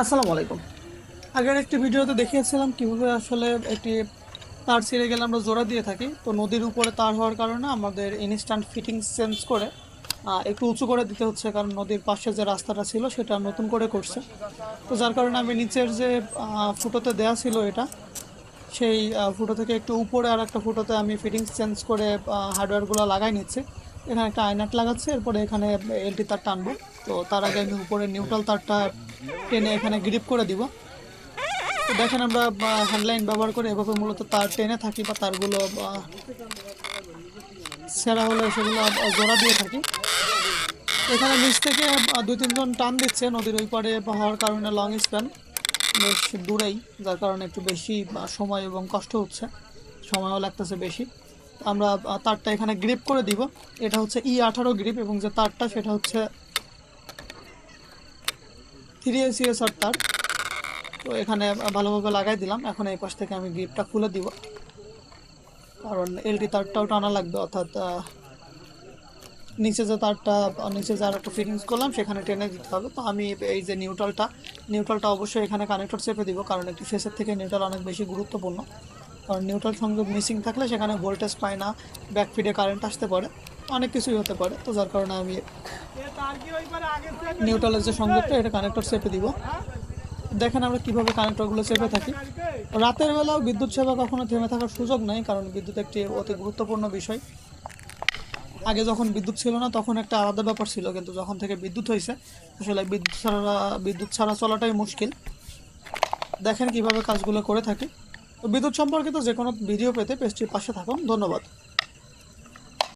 আসসালামু আলাইকুম। আগের একটি ভিডিওতে দেখিয়েছিলাম কীভাবে আসলে একটি তার ছিঁড়ে গেলে আমরা জোড়া দিয়ে থাকি। তো নদীর উপরে তার হওয়ার কারণে আমাদের ইনস্ট্যান্ট ফিটিংস চেঞ্জ করে একটু উঁচু করে দিতে হচ্ছে কারণ নদীর পাশে যে রাস্তাটা ছিল সেটা নতুন করে করছে। তো যার কারণে আমি নিচের যে ফুটোতে দেয়া ছিল এটা, সেই ফুটো থেকে একটু উপরে আর একটা ফুটোতে আমি ফিটিংস চেঞ্জ করে হার্ডওয়্যারগুলো লাগাই নিচ্ছি। এখানে একটা আয়নাট লাগাচ্ছি, এরপরে এখানে এলটি তার টানবো। তো তার আগে আমি উপরে নিউট্রাল তারটা টেনে এখানে গ্রিপ করে দিব। তো দেখেন আমরা হ্যান্ডলাইন ব্যবহার করে এভাবে মূলত তার টেনে থাকি বা তারগুলো ছেঁড়া হলে সেগুলো জোড়া দিয়ে থাকি। এখানে নিচ থেকে দুই তিনজন টান দিচ্ছে নদীর ওই পারে হওয়ার কারণে লং স্প্যান বেশ দূরেই, যার কারণে একটু বেশি সময় এবং কষ্ট হচ্ছে। সময়ও লাগতেছে বেশি। আমরা তারটা এখানে গ্রিপ করে দিব। এটা হচ্ছে ই আঠারো গ্রিপ এবং যে তারটা সেটা হচ্ছে থ্রি এসিএসআর তার। তো এখানে ভালোভাবে লাগাই দিলাম। এখন এই পাশ থেকে আমি গ্রিপটা খুলে দিব। কারণ এলটি তারটাও টানা লাগবে, অর্থাৎ নিচে যে তারটা, নিচে যে আর একটা ফিটিংস করলাম, সেখানে টেনে দিতে হবে। তো আমি এই যে নিউট্রালটা নিউট্রালটা অবশ্যই এখানে কানেক্টর চেপে দিব, কারণ একটি ফেসের থেকে নিউট্রাল অনেক বেশি গুরুত্বপূর্ণ। কারণ নিউট্রাল সংযোগ মিসিং থাকলে সেখানে ভোল্টেজ পায় না ব্যাকফিডে কারেন্ট আসতে পারে, অনেক কিছুই হতে পারে। তো যার কারণে আমি নিউট্রালের যে সংযোগটা, এটা কানেক্টর চেপে দিব। দেখেন আমরা কীভাবে কানেক্টরগুলো চেপে থাকি। রাতের বেলাও বিদ্যুৎ সেবা কখনো থেমে থাকার সুযোগ নাই, কারণ বিদ্যুৎ একটি অতি গুরুত্বপূর্ণ বিষয়। আগে যখন বিদ্যুৎ ছিল না, তখন একটা আলাদা ব্যাপার ছিল, কিন্তু যখন থেকে বিদ্যুৎ হয়েছে, আসলে বিদ্যুৎ ছাড়া বিদ্যুৎ ছাড়া চলাটাই মুশকিল। দেখেন কীভাবে কাজগুলো করে থাকি। বিদ্যুৎ সম্পর্কিত যে কোনো ভিডিও পেতে পেজটির পাশে থাকুন। ধন্যবাদ।